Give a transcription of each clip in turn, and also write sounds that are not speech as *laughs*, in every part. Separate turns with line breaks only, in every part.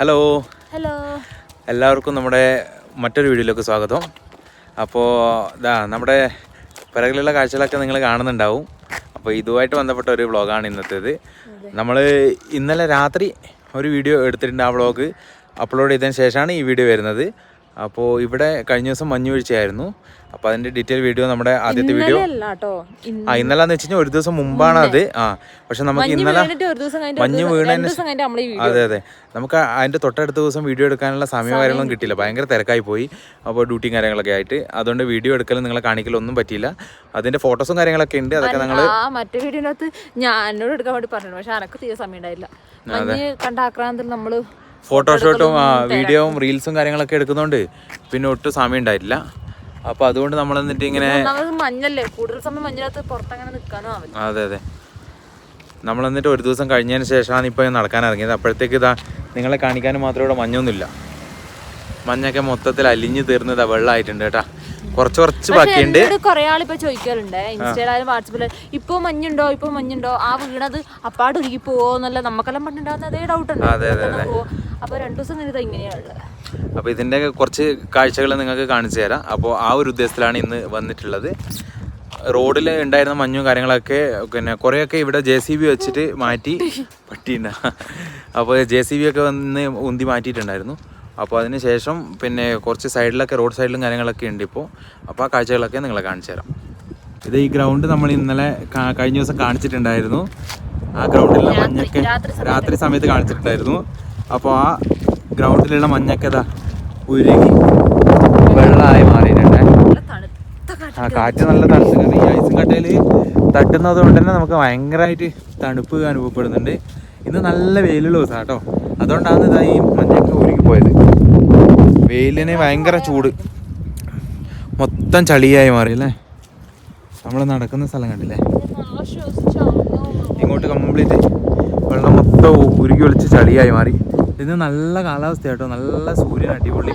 Hello
hello
എല്ലാവർക്കും നമ്മുടെ മറ്റൊരു വീഡിയോയിലേക്ക് സ്വാഗതം. അപ്പോൾ ഇതാ നമ്മുടെ പിറകിലുള്ള കാഴ്ചകളൊക്കെ നിങ്ങൾ കാണുന്നുണ്ടാവും. അപ്പോൾ ഇതുമായിട്ട് ബന്ധപ്പെട്ട ഒരു വ്ളോഗാണ് ഇന്നത്തേത്. നമ്മൾ ഇന്നലെ രാത്രി ഒരു വീഡിയോ എടുത്തിട്ടുണ്ട് ആ വ്ളോഗ്. അപ്ലോഡ് ചെയ്തതിന് ശേഷമാണ് ഈ വീഡിയോ വരുന്നത്. അപ്പോൾ ഇവിടെ കഴിഞ്ഞ ദിവസം മഞ്ഞ് വീഴ്ചയായിരുന്നു. അപ്പോൾ അതിന്റെ ഡീറ്റെയിൽ വീഡിയോ നമ്മുടെ ആദ്യത്തെ വീഡിയോ ആ ഇന്നലെ എന്ന് വെച്ച് ഒരു ദിവസം മുമ്പാണ് അത്. ആ പക്ഷെ നമുക്ക് ഇന്നലെ മഞ്ഞ് വീണതിന് അതെ അതെ. നമുക്ക് അതിന്റെ തൊട്ടടുത്ത ദിവസം വീഡിയോ എടുക്കാനുള്ള സമയം കാര്യങ്ങളൊന്നും കിട്ടിയില്ല. ഭയങ്കര തിരക്കായി പോയി. അപ്പോൾ ഡ്യൂട്ടിയും കാര്യങ്ങളൊക്കെ ആയിട്ട്. അതുകൊണ്ട് വീഡിയോ എടുക്കലും നിങ്ങളെ കാണിക്കലൊന്നും പറ്റിയില്ല. അതിന്റെ ഫോട്ടോസും കാര്യങ്ങളൊക്കെ ഉണ്ട്. അതൊക്കെ
നിങ്ങൾ മറ്റേ വീഡിയോനകത്ത് ഞാൻ എന്നോട് എടുക്കാൻ വേണ്ടി പറഞ്ഞു പക്ഷെ എനക്ക് തീരെ സമയം ഉണ്ടായില്ല. മഞ്ഞ് കണ്ട ആക്രാന്തത്തിൽ നമ്മൾ
ഫോട്ടോഷൂട്ടും വീഡിയോയും റീൽസും കാര്യങ്ങളൊക്കെ എടുക്കുന്നോണ്ട് പിന്നെ ഒട്ടും സമയം ഉണ്ടായിട്ടില്ല. അപ്പൊ അതുകൊണ്ട് നമ്മൾ എന്നിട്ട് ഇങ്ങനെ
മഞ്ഞല്ലേ? കൂടുതൽ സമയം മഞ്ഞിനകത്ത് പുറത്തങ്ങനെ നിൽക്കാനും
അതെ അതെ. നമ്മൾ എന്നിട്ട് ഒരു ദിവസം കഴിഞ്ഞതിന് ശേഷമാണ് ഇപ്പോൾ നടക്കാൻ ഇറങ്ങിയത്. അപ്പോഴത്തേക്ക് ഇതാ നിങ്ങളെ കാണിക്കാനും മാത്രമേ ഇവിടെ മഞ്ഞൊന്നുമില്ല. മഞ്ഞൊക്കെ മൊത്തത്തിൽ അലിഞ്ഞു തീർന്നതാ വെള്ളമായിട്ടുണ്ട് കേട്ടാ. കുറച്ച് കുറച്ച് ബാക്കിയുണ്ട്.
കുറെ ആളിപ്പോ ചോദിക്കാറുണ്ട്. ഇൻസ്റ്റയിലായാലും വാട്സപ്പിലും ഇപ്പൊ മഞ്ഞുണ്ടോ? ഇപ്പൊ മഞ്ഞുണ്ടോ? ആ വീണത് അപ്പാട് ഉരുകി പോവോന്നല്ല നമുക്കെല്ലാം പണ്ടുണ്ടാകുന്ന അതേ ഡൗട്ട് ഉണ്ട്.
അതെ,
രണ്ട് അപ്പൊ രണ്ടു ദിവസം കഴിഞ്ഞത് ഇങ്ങനെയാണുള്ളത്
അപ്പോൾ ഇതിന്റെ കുറച്ച് കാഴ്ചകൾ നിങ്ങൾക്ക് കാണിച്ചു തരാം. അപ്പോൾ ആ ഒരു ഉദ്ദേശത്തിലാണ് ഇന്ന് വന്നിട്ടുള്ളത്. റോഡിൽ ഉണ്ടായിരുന്ന മഞ്ഞും കാര്യങ്ങളൊക്കെ പിന്നെ കുറേയൊക്കെ ഇവിടെ ജെ സി ബി വെച്ചിട്ട് മാറ്റി പട്ടിണ്ട അപ്പോൾ ജെ സി ബി ഒക്കെ വന്ന് ഉന്തി മാറ്റിയിട്ടുണ്ടായിരുന്നു. അപ്പോൾ അതിന് ശേഷം പിന്നെ കുറച്ച് സൈഡിലൊക്കെ റോഡ് സൈഡിലും കാര്യങ്ങളൊക്കെ ഉണ്ട് ഇപ്പോൾ അപ്പോൾ ആ കാഴ്ചകളൊക്കെ നിങ്ങളെ കാണിച്ചു തരാം. ഇത് ഈ ഗ്രൗണ്ട് നമ്മൾ ഇന്നലെ കഴിഞ്ഞ ദിവസം കാണിച്ചിട്ടുണ്ടായിരുന്നു. ആ ഗ്രൗണ്ടിലുള്ള മഞ്ഞൊക്കെ രാത്രി സമയത്ത് കാണിച്ചിട്ടുണ്ടായിരുന്നു. അപ്പോൾ ആ ഗ്രൗണ്ടിലുള്ള മഞ്ഞൊക്കെ ഇതാ ഉരുകി വെള്ളമായി മാറിയിട്ടുണ്ട്. ആ കാറ്റ് നല്ല തണുത്ത് കാരണം ഈ ഐസും കട്ടയിൽ തട്ടുന്നത് കൊണ്ട് തന്നെ നമുക്ക് ഭയങ്കരമായിട്ട് തണുപ്പ് അനുഭവപ്പെടുന്നുണ്ട്. ഇന്ന് നല്ല വെയിലുള്ള ദിവസമാണ് കേട്ടോ. അതുകൊണ്ടാണ് ഇതാ ഈ മഞ്ഞൊക്കെ ഉരുകി പോയത്. വെയിലിന് ഭയങ്കര ചൂട്. മൊത്തം ചളിയായി മാറി അല്ലേ? നമ്മൾ നടക്കുന്ന സ്ഥലം കണ്ടില്ലേ. ഇങ്ങോട്ട് കംപ്ലീറ്റ് വെള്ളം മൊത്തം ഉരുകി ഒളിച്ച് ചളിയായി മാറി. ഇന്ന് നല്ല കാലാവസ്ഥ കേട്ടോ. നല്ല സൂര്യൻ അടിപൊളി.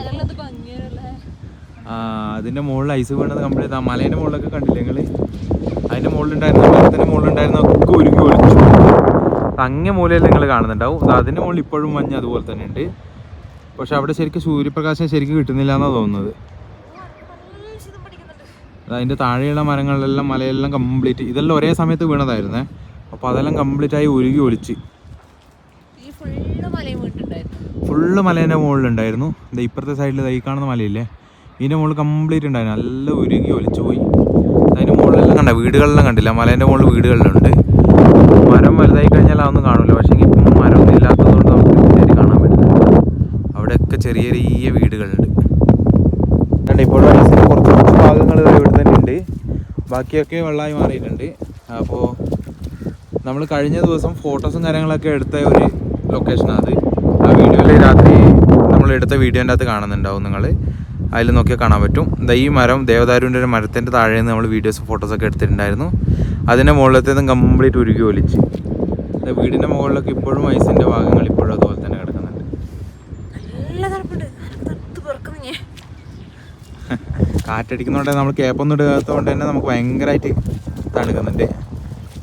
അതിന്റെ മുകളിൽ ഐസ് വീണത് കംപ്ലീറ്റ് ആ. മലേന്റെ മുകളിലൊക്കെ കണ്ടില്ലേ നിങ്ങൾ? അതിന്റെ മുകളിലുണ്ടായിരുന്ന മരത്തിന്റെ മുകളിലുണ്ടായിരുന്ന ഒക്കെ ഉരുകി ഒലിച്ചു. അങ്ങനെ മൂലയിൽ നിങ്ങൾ കാണുന്നുണ്ടാവും. അതിന്റെ മുകളിൽ ഇപ്പോഴും മഞ്ഞ് അതുപോലെ തന്നെ ഉണ്ട്. പക്ഷെ അവിടെ ശരിക്കും സൂര്യപ്രകാശം ശരിക്കും കിട്ടുന്നില്ല എന്നാണ് തോന്നുന്നത് അതിന്റെ താഴെയുള്ള മരങ്ങളിലെല്ലാം മലയെല്ലാം കംപ്ലീറ്റ് ഇതെല്ലാം ഒരേ സമയത്ത് വീണതായിരുന്നേ. അപ്പോൾ അതെല്ലാം കംപ്ലീറ്റ് ആയി ഉരുകി ഒലിച്ച്.
ഫുള്ള്
മലേന്റെ മുകളിലുണ്ടായിരുന്നു. ഇത് ഇപ്പുറത്തെ സൈഡിൽ തൈ കാണുന്ന മലയില്ലേ? ഇതിന്റെ മുകളിൽ കംപ്ലീറ്റ് ഉണ്ടായിരുന്നു നല്ല ഉരുകി ഒലിച്ചു പോയി. അതിന്റെ മുകളിലെല്ലാം കണ്ട വീടുകളിലെല്ലാം കണ്ടില്ല. മലേന്റെ മുകളിൽ വീടുകളിലുണ്ട്. മരം വലുതായി കഴിഞ്ഞാൽ അതൊന്നും കാണില്ല പക്ഷേ ഇപ്പം മരമൊന്നും ഇല്ലാത്തതുകൊണ്ട് നമുക്ക് കൃത്യമായിട്ട് കാണാൻ പറ്റില്ല. അവിടെയൊക്കെ ചെറിയ ചെറിയ വീടുകളുണ്ട്. കണ്ട ഇപ്പോൾ കുറച്ച് കുറച്ച് ഭാഗങ്ങൾ ഇവിടെ തന്നെ ഉണ്ട്. ബാക്കിയൊക്കെ വെള്ളമായി മാറിയിട്ടുണ്ട്. അപ്പോൾ നമ്മൾ കഴിഞ്ഞ ദിവസം ഫോട്ടോസും കാര്യങ്ങളൊക്കെ എടുത്ത ഒരു ലൊക്കേഷനാണ് അത്. ആ രാത്രി നമ്മൾ എടുത്ത വീഡിയോന്റെ അകത്ത് കാണുന്നുണ്ടാവും നിങ്ങൾ. അതിൽ നോക്കിയാൽ കാണാൻ പറ്റും. ദാ ഈ മരം ദേവദാരുവിന്റെ ഒരു മരത്തിന്റെ താഴെ നിന്ന് നമ്മൾ വീഡിയോസ് ഫോട്ടോസൊക്കെ എടുത്തിട്ടുണ്ടായിരുന്നു. അതിന്റെ മുകളിലത്തേതും കംപ്ലീറ്റ് ഉരുകി ഒലിച്ച്. വീടിന്റെ മുകളിലൊക്കെ ഇപ്പോഴും ഐസിന്റെ ഭാഗങ്ങൾ ഇപ്പോഴും അതുപോലെ തന്നെ കിടക്കുന്നുണ്ട്.
നല്ല തണുപ്പുണ്ട്.
കാറ്റടിക്കുന്നതുകൊണ്ട് നമ്മൾ കേപ്പൊന്നും ഇടാത്തതുകൊണ്ട് തന്നെ നമുക്ക് ഭയങ്കരമായിട്ട് തണുക്കുന്നുണ്ട്.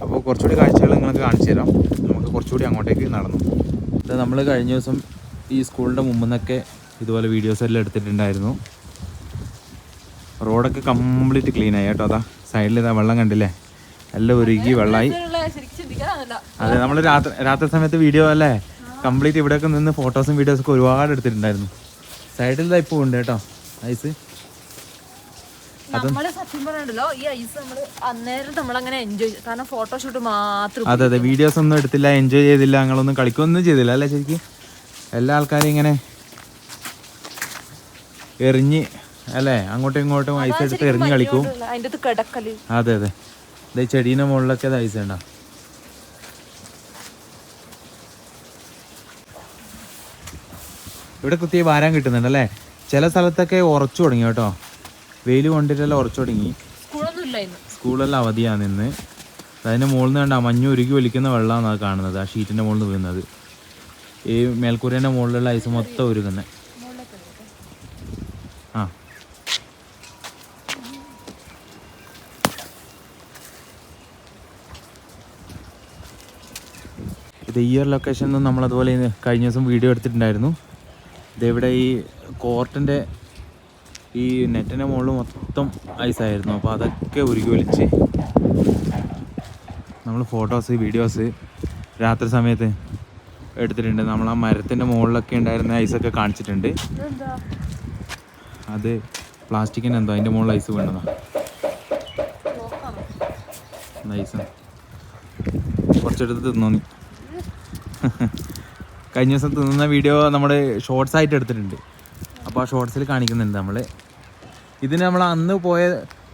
അപ്പോൾ കുറച്ചുകൂടി കാഴ്ചകൾ നിങ്ങൾക്ക് കാണിച്ചു തരാം. നമുക്ക് കുറച്ചുകൂടി അങ്ങോട്ടേക്ക് നടന്നു. നമ്മൾ കഴിഞ്ഞ ദിവസം ഈ സ്കൂളിന്റെ മുമ്പിൽ നിന്നൊക്കെ ഇതുപോലെ വീഡിയോസ് എല്ലാം എടുത്തിട്ടുണ്ടായിരുന്നു. റോഡൊക്കെ കംപ്ലീറ്റ് ക്ലീൻ ആയി കേട്ടോ. അതാ സൈഡിൽ ഇതാ വെള്ളം കണ്ടില്ലേ? എല്ലാം ഒരുക്കി വെള്ളമായി അതെ നമ്മൾ രാത്രി രാത്രി സമയത്ത് വീഡിയോ അല്ലേ? കംപ്ലീറ്റ് ഇവിടെയൊക്കെ നിന്ന് ഫോട്ടോസും വീഡിയോസൊക്കെ ഒരുപാട് എടുത്തിട്ടുണ്ടായിരുന്നു. സൈഡിൽ ഇതാ ഇപ്പോൾ ഉണ്ട് കേട്ടോ ഐസ് അതെ അതെ വീഡിയോസ് ഒന്നും എടുത്തില്ല എൻജോയ് ചെയ്തില്ല ഞങ്ങളൊന്നും കളിക്കൊന്നും ചെയ്തില്ല അല്ലേ ശരിക്കും? എല്ലാ ആൾക്കാരും ഇങ്ങനെ എറിഞ്ഞ് അല്ലേ? അങ്ങോട്ടും ഇങ്ങോട്ടും ഐസ് എടുത്ത് എറിഞ്ഞ് കളിക്കും.
അതിന്റെ അത്
അതെ. ഇത് ചെടീന്റെ മുകളിലൊക്കെ അത് ഐസ് ഉണ്ടാ ഇവിടെ കുത്തിയ വാരാൻ കിട്ടുന്നുണ്ട് അല്ലേ? ചില സ്ഥലത്തൊക്കെ ഉറച്ചു തുടങ്ങി കേട്ടോ. വെയിൽ കൊണ്ടിട്ടെല്ലാം ഉറച്ചു തുടങ്ങി. സ്കൂളെല്ലാം അവധിയാണ് ഇന്ന്. അതിന്റെ മുകളിൽ നിന്ന് കണ്ട മഞ്ഞ് ഉരുകി ഒലിക്കുന്ന വെള്ളമാണ് അത് കാണുന്നത് ആ ഷീറ്റിന്റെ മുകളിൽ നിന്ന് വീഴുന്നത്. ഈ മേൽക്കൂരേന്റെ മുകളിലുള്ള ഐസ് മൊത്തം ഉരുകുന്നത് ആ. ഇത് ഈ ഒരു ലൊക്കേഷനിൽ നിന്ന് നമ്മളതുപോലെ കഴിഞ്ഞ ദിവസം വീഡിയോ എടുത്തിട്ടുണ്ടായിരുന്നു. ഇതിവിടെ ഈ കോർട്ടിന്റെ ഈ നെറ്റിന്റെ മുകളിൽ മൊത്തം ഐസായിരുന്നു അപ്പോൾ അതൊക്കെ ഉരുകി ഒലിച്ച് നമ്മൾ ഫോട്ടോസ് വീഡിയോസ് രാത്രി സമയത്ത് എടുത്തിട്ടുണ്ട്. നമ്മൾ ആ മരത്തിന്റെ മുകളിലൊക്കെ ഉണ്ടായിരുന്ന ഐസ് ഒക്കെ കാണിച്ചിട്ടുണ്ട്.
അതെ
അത് പ്ലാസ്റ്റിക്കിന്റെ എന്തോ അതിന്റെ മുകളിൽ ഐസ് വേണ്ടതാ ഐസ് കുറച്ചെടുത്ത് തിന്നോ നീ? *laughs* കഴിഞ്ഞ ദിവസം തിന്നുന്ന വീഡിയോ നമ്മൾ ഷോർട്സ് ആയിട്ട് എടുത്തിട്ടുണ്ട്. അപ്പോൾ ആ ഷോർട്സിൽ കാണിക്കുന്നുണ്ട് നമ്മൾ ഇതിന് നമ്മൾ അന്ന് പോയ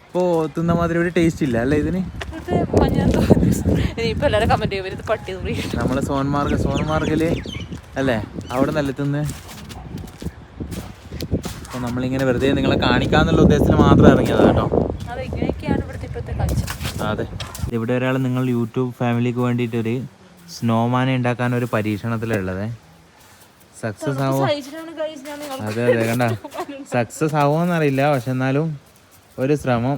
ഇപ്പോൾ തിന്ന മാതിരി ഒരു ടേസ്റ്റ് ഇല്ല അല്ലേ ഇതിന്?
ഇത് സോൺമാർഗ് സോൺമാർഗിൽ കമന്റ് ചെയ്യും ഇത് പട്ടി തുറി.
നമ്മൾ സോൻമാർഗ് അല്ലേ? അവിടെ നല്ല തിന്ന് അപ്പോൾ നമ്മളിങ്ങനെ വെറുതെ നിങ്ങളെ കാണിക്കാന്നുള്ള ഉദ്ദേശത്തിൽ മാത്രം ഇറങ്ങിയതാണ് കേട്ടോ.
അത്
ഇവിടെ ഒരാൾ നിങ്ങൾ യൂട്യൂബ് ഫാമിലിക്ക് വേണ്ടിയിട്ടൊരു സ്നോമാനെ ഉണ്ടാക്കാൻ ഒരു പരീക്ഷണത്തിലുള്ളത്. സക്സസ് ആവോ? അതെ അതെ കണ്ട? സക്സസ് *laughs* ആവുമെന്നറിയില്ല പക്ഷെ എന്നാലും ഒരു ശ്രമം.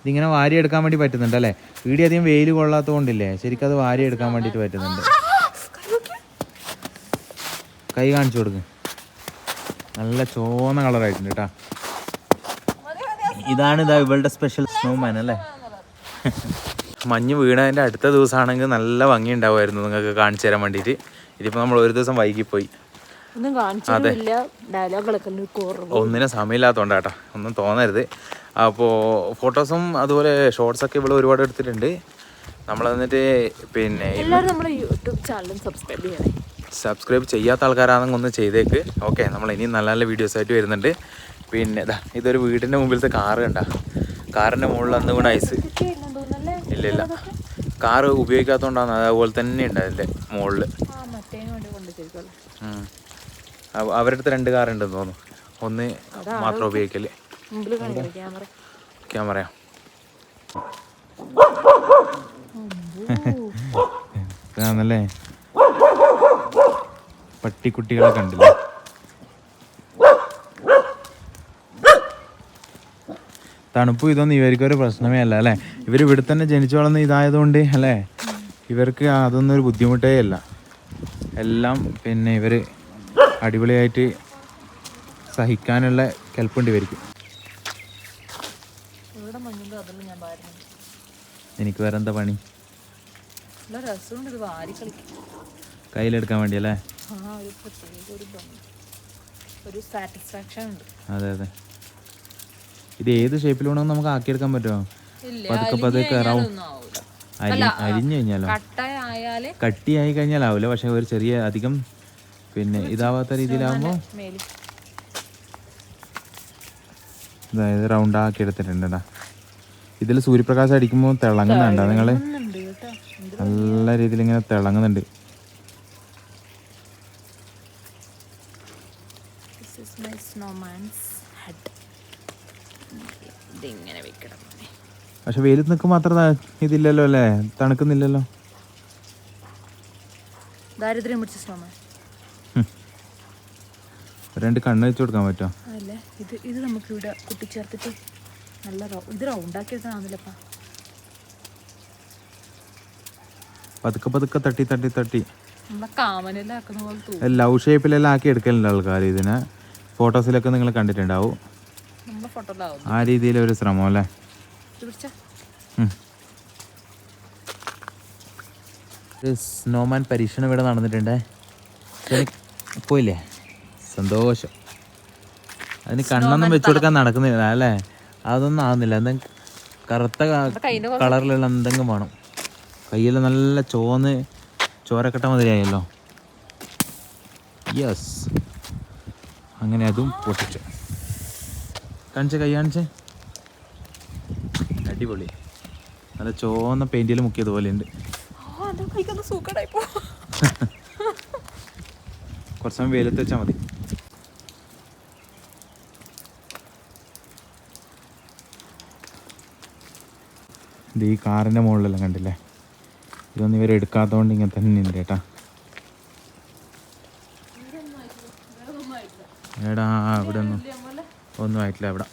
ഇതിങ്ങനെ വാരിയെടുക്കാൻ വേണ്ടി പറ്റുന്നുണ്ട് അല്ലേ? വീടി അധികം വെയിൽ കൊള്ളാത്തത് കൊണ്ടില്ലേ ശരിക്കും അത് വാരിയെടുക്കാൻ വേണ്ടിയിട്ട് പറ്റുന്നുണ്ട്. കൈ കാണിച്ചു കൊടുക്ക്. നല്ല ചുവന്ന കളറായിട്ടുണ്ട് കേട്ടാ ഇതാണ് ഇതാ ഇവളുടെ സ്പെഷ്യൽ സ്നോമാൻ അല്ലേ? മഞ്ഞ് വീണതിന്റെ അടുത്ത ദിവസമാണെങ്കിൽ നല്ല ഭംഗി ഉണ്ടാവുമായിരുന്നു നിങ്ങൾക്ക് കാണിച്ചു തരാൻ വേണ്ടിയിട്ട്. ഇതിപ്പോൾ നമ്മൾ ഒരു ദിവസം വൈകിപ്പോയി.
കുറവ്.
ഒന്നിനും സമയമില്ലാത്തതുകൊണ്ടാട്ടാ ഒന്നും തോന്നരുത്. അപ്പോൾ ഫോട്ടോസും അതുപോലെ ഷോർട്സ് ഒക്കെ ഇവിടെ ഒരുപാട് എടുത്തിട്ടുണ്ട്. നമ്മൾ എന്നിട്ട് പിന്നെ
നമ്മുടെ യൂട്യൂബ് ചാനലും സബ്സ്ക്രൈബ് ചെയ്യണേ.
സബ്സ്ക്രൈബ് ചെയ്യാത്ത ആൾക്കാരാണെങ്കിൽ ഒന്ന് ചെയ്തേക്ക്. ഓക്കെ നമ്മൾ ഇനിയും നല്ല നല്ല വീഡിയോസ് ആയിട്ട് വരുന്നുണ്ട്. പിന്നെ ഇതാ ഇതൊരു വീടിന്റെ മുമ്പിലത്തെ കാറ് കണ്ട. കാറിന്റെ മുകളിൽ അന്ന് വീണ ഐസ് ഇല്ല ഇല്ല. കാറ് ഉപയോഗിക്കാത്തതുകൊണ്ടാണ് അതേപോലെ തന്നെ ഉണ്ട് അതിന്റെ മുകളിൽ അവരുടെ അടുത്ത് രണ്ട് കാറുണ്ടെന്ന് തോന്നുന്നു. ഒന്ന് മാത്രം ഉപയോഗിക്കൽ.
മുമ്പിൽ കാണിക്കണം ക്യാമറ?
ആണല്ലേ? ഇതാണല്ലേ പട്ടിക്കുട്ടികളെ കണ്ടില്ലേ? തണുപ്പ് ഇതൊന്നും ഇവർക്കൊരു പ്രശ്നമേ അല്ല അല്ലേ? ഇവർ ഇവിടെ തന്നെ ജനിച്ചു വളർന്ന ഇതായതുകൊണ്ട് അല്ലേ? ഇവർക്ക് അതൊന്നും ഒരു ബുദ്ധിമുട്ടേ അല്ല. എല്ലാം പിന്നെ ഇവർ അടിപൊളിയായിട്ട് സഹിക്കാനുള്ള കെൽപ്പുണ്ട് ഇവർക്ക്. എനിക്ക് വേറെ എന്താ പണി കയ്യിലെടുക്കാൻ വേണ്ടി അല്ലേ അതെ അതെ. ഇത് ഏത് ഷേപ്പിൽ വേണമെന്ന് നമുക്ക് ആക്കിയെടുക്കാൻ പറ്റുമോ? പതുക്കെ പതുക്കെ ഇറാവും അരിഞ്ഞു കഴിഞ്ഞാലോ? കട്ടിയായി കഴിഞ്ഞാലാവില്ല പക്ഷെ ഒരു ചെറിയ അധികം പിന്നെ ഇതാവാത്ത
രീതിയിലാകുമ്പോൾ
അതായത് റൗണ്ട് ആക്കി എടുത്തിട്ടുണ്ടാ ഇതിൽ സൂര്യപ്രകാശം അടിക്കുമ്പോൾ തിളങ്ങുന്നുണ്ടോ നിങ്ങൾ നല്ല രീതിയിൽ ഇങ്ങനെ തിളങ്ങുന്നുണ്ട്. പക്ഷെ വെയിലത്ത് നിൽക്കും മാത്രം ഇതില്ലല്ലോ അല്ലേ? തണുക്കുന്നില്ലല്ലോ.
ദാരിദ്ര്യം പിടിച്ച സ്നോമാൻ
രണ്ട് കണ്ണ് വെച്ച് കൊടുക്കാൻ പറ്റുമോ
അല്ലേ? ഇത് ഇത് നമുക്ക് ഇവിടെ കുട്ടിച്ചേർത്തിട്ട് നല്ല ഇത് റൗണ്ടാക്കി എടുത്താണെന്നില്ലപ്പാ
പതുക്കെ പതുക്കെ തട്ടി തട്ടി തട്ടി. ലവ് ഷേപ്പിലെല്ലാം ആക്കി എടുക്കലുണ്ട് ആൾക്കാർ ഇതിനെ. ഫോട്ടോസിലൊക്കെ നിങ്ങൾ കണ്ടിട്ടുണ്ടാവും. ആ രീതിയിൽ ഒരു ശ്രമം അല്ലേ? സ്നോമാൻ പരീക്ഷണം ഇവിടെ നടന്നിട്ടുണ്ട്. പോയില്ലേ? സന്തോഷം. അതിന് കണ്ണൊന്നും വെച്ചു കൊടുക്കാൻ നടക്കുന്നില്ല അല്ലേ? അതൊന്നും ആവുന്നില്ല. എന്തെങ്കിലും കറുത്ത കളറിലുള്ള എന്തെങ്കിലും വേണം. കയ്യിൽ നല്ല ചോന്ന് ചോരക്കട്ട മതിയായല്ലോ യെസ് അങ്ങനെ അതും പൊട്ടിച്ചു. കാണിച്ച കൈ കാണിച്ചേ? അടിപൊളി. നല്ല ചോന്ന പെയിന്റിൽ മുക്കിയതുപോലെ ഉണ്ട്. *laughs* കുറച്ച് സമയം വെയിലത്ത് വെച്ചാൽ മതി. ഇത് ഈ കാറിന്റെ മുകളിലെല്ലാം കണ്ടില്ലേ? ഇതൊന്നും ഇവർ എടുക്കാത്തതുകൊണ്ട് ഇങ്ങനെ തന്നെ ഉണ്ട് കേട്ടാ എടാ ഇവിടെ ഒന്നും ഒന്നും ആയിട്ടില്ല ഇവിടെ.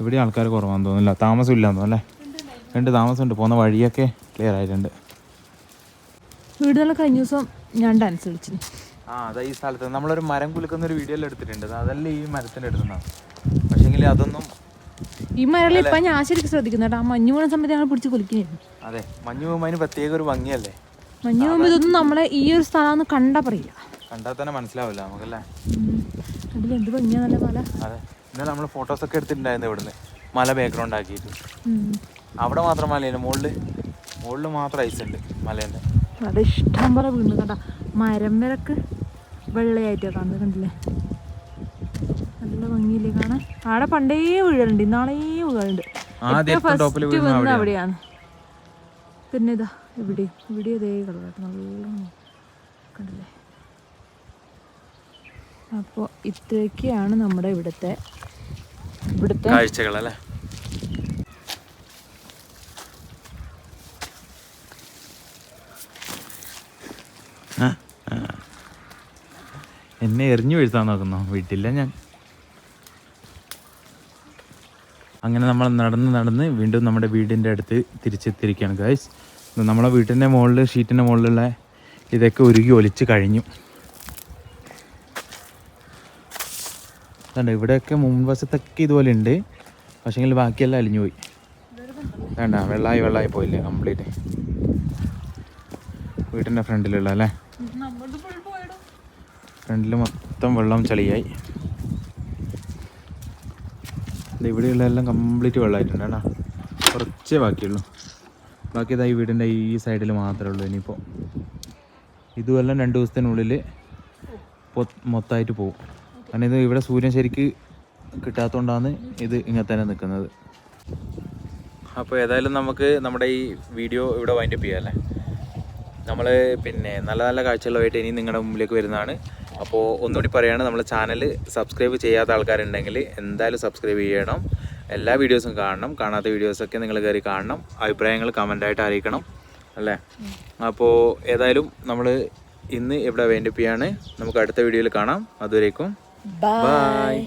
ഇവിടെ ആൾക്കാർ കുറവാന്ന് തോന്നുന്നില്ല. താമസം ഇല്ലാന്ന് അല്ലേ? രണ്ട് താമസമുണ്ട്. പോകുന്ന വഴിയൊക്കെ ക്ലിയർ ആയിട്ടുണ്ട്.
വീടുകളിൽ കഴിഞ്ഞ ദിവസം ഞാൻ ഡാൻസ് കളിച്ചു
ആ അതാ ഈ സ്ഥലത്ത്. നമ്മളൊരു മരം കുലുക്കുന്ന ഒരു വീഡിയോ എല്ലാം എടുത്തിട്ടുണ്ട്. അതല്ല ഈ മരത്തിന്റെ എടുത്തുണ്ടാവും പക്ഷേങ്കിൽ അതൊന്നും
ഈ മരങ്ങളിൽ ഇപ്പൊ ഞാൻ ശരിക്കും ശ്രദ്ധിക്കുന്നു കേട്ടോ. ആ മഞ്ഞ് വീണ സമയത്ത് ഞങ്ങൾ പിടിച്ച് കുലിക്കുന്നു
അതെ മഞ്ഞു പോകുമ്പോൾ പ്രത്യേക ഒരു ഭംഗിയല്ലേ?
മഞ്ഞ് പോകുമ്പോൾ ഇതൊന്നും നമ്മളെ ഈ ഒരു സ്ഥലം കണ്ടാ പറയില്ല.
കണ്ടാൽ തന്നെ മനസ്സിലാവില്ല നമുക്കല്ലേ?
അതിൽ എന്ത് ഭംഗിയാ നല്ല മല.
അതെ. ഇന്നലെ നമ്മൾ ഫോട്ടോസൊക്കെ എടുത്തിട്ടുണ്ടായിരുന്നു ഇവിടുന്ന്. മല ബാക്ക്ഗ്രൗണ്ട് ആക്കിയിട്ട്. അവിടെ മാത്രം മലയില്ല മുകളിൽ മുകളിൽ മാത്രം ഐസ് ഉണ്ട് മലേന്റെ
അവിടെ ഇഷ്ടം പോലെ വീണ് കണ്ട മരം വിലക്ക് വെള്ളയായിട്ടാ കാണുന്നത് കണ്ടില്ലേ? നല്ല ഭംഗിയില്ലേ കാണാൻ? ആടെ പണ്ടേ വീഴലുണ്ട് ഇന്നാളേ വീഴലുണ്ട്.
വീഴുന്ന
വന്ന അവിടെയാണ്. പിന്നെ ഇതാ ഇവിടെ ഇവിടെ ഇതേ കളറായിട്ട് നല്ല കണ്ടില്ലേ? അപ്പോൾ ഇത്രയൊക്കെയാണ് നമ്മുടെ ഇവിടുത്തെ ഇവിടുത്തെ
കാഴ്ചകളല്ലേ? എന്നെ എറിഞ്ഞു വീഴ്ത്താൻ നോക്കുന്നോ. വീട്ടില്ല ഞാൻ. അങ്ങനെ നമ്മൾ നടന്ന് നടന്ന് വീണ്ടും നമ്മുടെ വീടിന്റെ അടുത്ത് തിരിച്ചെത്തിയിരിക്കുകയാണ് ഗൈസ് നമ്മളെ വീട്ടിന്റെ മുകളിൽ ഷീറ്റിന്റെ മുകളിലുള്ള ഇതൊക്കെ ഉരുകി ഒലിച്ച് കഴിഞ്ഞു. അതുകൊണ്ട് ഇവിടെയൊക്കെ മുൻവശത്തൊക്കെ ഇതുപോലെ ഉണ്ട്. പക്ഷേങ്കിൽ ബാക്കിയെല്ലാം അലിഞ്ഞു പോയി. വേണ്ട വെള്ളമായി വെള്ളമായി പോയില്ലേ കംപ്ലീറ്റ് വീട്ടിന്റെ ഫ്രണ്ടിലുള്ള അല്ലേ? ഫ്രണ്ടിൽ മൊത്തം വെള്ളം ചളിയായി. ഇവിടെയുള്ള എല്ലാം കംപ്ലീറ്റ് വെള്ളമായിട്ടുണ്ട് കേട്ടോ. കുറച്ചേ ബാക്കിയുള്ളൂ. ബാക്കി ഇതാ ഈ വീടിന്റെ ഈ സൈഡിൽ മാത്രമേ ഉള്ളൂ ഇനിയിപ്പോൾ ഇതുമെല്ലാം രണ്ട് ദിവസത്തിനുള്ളിൽ മൊത്തമായിട്ട് പോകും കാരണം ഇത് ഇവിടെ സൂര്യൻ ശരിക്ക് കിട്ടാത്തതുകൊണ്ടാണ് ഇത് ഇങ്ങനെ തന്നെ നിൽക്കുന്നത് അപ്പോൾ ഏതായാലും നമുക്ക് നമ്മുടെ ഈ വീഡിയോ ഇവിടെ വൈൻഡപ്പ് ചെയ്യാം അല്ലേ? നമ്മൾ പിന്നെ നല്ല നല്ല കാഴ്ചകളുമായിട്ട് ഇനി നിങ്ങളുടെ മുമ്പിലേക്ക് വരുന്നതാണ്. അപ്പോൾ ഒന്നുകൂടി പറയുകയാണ് നമ്മൾ ചാനൽ സബ്സ്ക്രൈബ് ചെയ്യാത്ത ആൾക്കാരുണ്ടെങ്കിൽ എന്തായാലും സബ്സ്ക്രൈബ് ചെയ്യണം. എല്ലാ വീഡിയോസും കാണണം. കാണാത്ത വീഡിയോസൊക്കെ നിങ്ങൾ കയറി കാണണം. അഭിപ്രായങ്ങൾ കമന്റായിട്ട് അറിയിക്കണം. അല്ലേ? അപ്പോൾ ഏതായാലും നമ്മൾ ഇന്ന് ഇവിടെ വേണ്ടിപ്പിയാണ് നമുക്ക് അടുത്ത വീഡിയോയിൽ കാണാം. അതുവരേക്കും
ബൈ